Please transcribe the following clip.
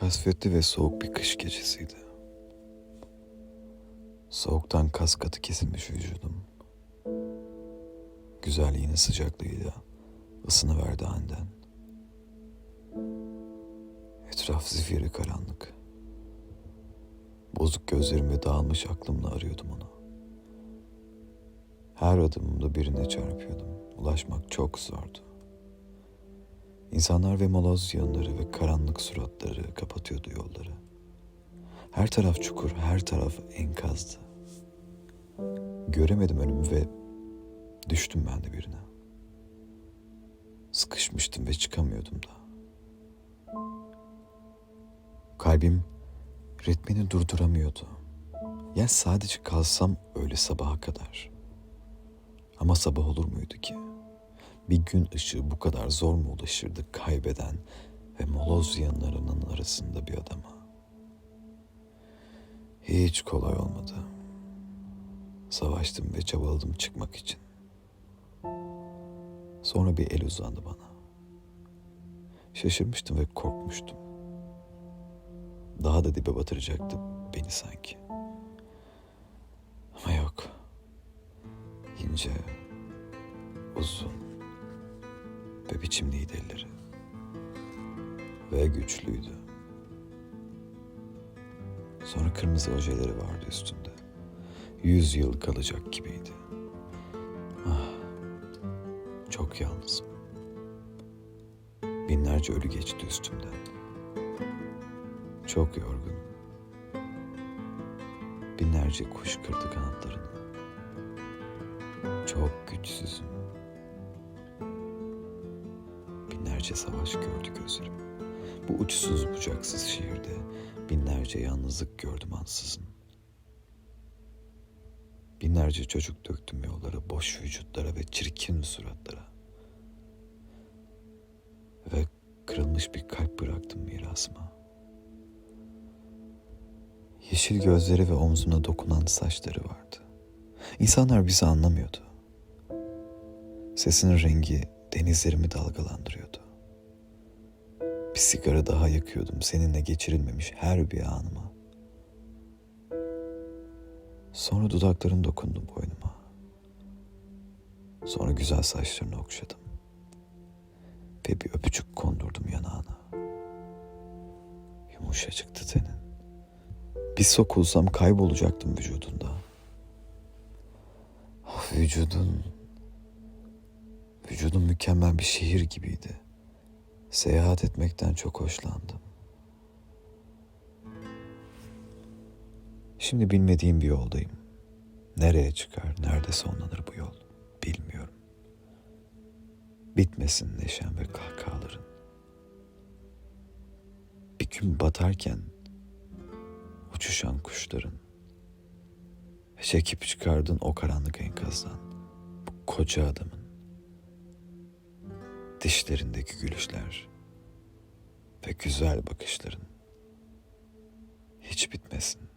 Kasvetli ve soğuk bir kış gecesiydi. Soğuktan kas katı kesilmiş vücudum. Güzelliğinin sıcaklığıyla ısınıverdi aniden. Etraf zifiri karanlık. Bozuk gözlerim ve dağılmış aklımla arıyordum onu. Her adımımda birine çarpıyordum. Ulaşmak çok zordu. İnsanlar ve moloz yanları ve karanlık suratları kapatıyordu yolları. Her taraf çukur, her taraf enkazdı. Göremedim önümü ve düştüm ben de birine. Sıkışmıştım ve çıkamıyordum da. Kalbim ritmini durduramıyordu. Ya sadece kalsam öyle sabaha kadar. Ama sabah olur muydu ki? Bir gün ışığı bu kadar zor mu ulaşırdı kaybeden ve moloz yanlarının arasında bir adama? Hiç kolay olmadı. Savaştım ve çabaladım çıkmak için. Sonra bir el uzandı bana. Şaşırmıştım ve korkmuştum. Daha da dibe batıracaktı beni sanki. Ama yok. İnce, uzun ve biçimliydi elleri. Ve güçlüydü. Sonra kırmızı ojeleri vardı üstünde. Yüz yıl kalacak gibiydi. Ah, çok yalnızım. Binlerce ölü geçti üstümden. Çok yorgunum. Binlerce kuş kırdı kanatlarını. Çok güçsüzüm. Binlerce savaş gördü gözlerim. Bu uçsuz bucaksız şehirde binlerce yalnızlık gördüm ansızın. Binlerce çocuk döktüm yollara, boş vücutlara ve çirkin suratlara. Ve kırılmış bir kalp bıraktım mirasıma. Yeşil gözleri ve omzuna dokunan saçları vardı. İnsanlar bizi anlamıyordu. Sesinin rengi denizlerimi dalgalandırıyordu. Bir sigara daha yakıyordum seninle geçirilmemiş her bir anıma. Sonra dudakların dokundu boynuma. Sonra güzel saçlarını okşadım. Ve bir öpücük kondurdum yanağına. Yumuşacıktı tenin. Bir sokulsam kaybolacaktım vücudunda. Ah, vücudun... Vücudun mükemmel bir şehir gibiydi. Seyahat etmekten çok hoşlandım. Şimdi bilmediğim bir yoldayım. Nereye çıkar, nerede sonlanır bu yol bilmiyorum. Bitmesin neşen ve kahkahaların. Bir gün batarken uçuşan kuşların çekip çıkardın o karanlık enkazdan bu koca adamın dişlerindeki gülüşler ve güzel bakışların hiç bitmesin.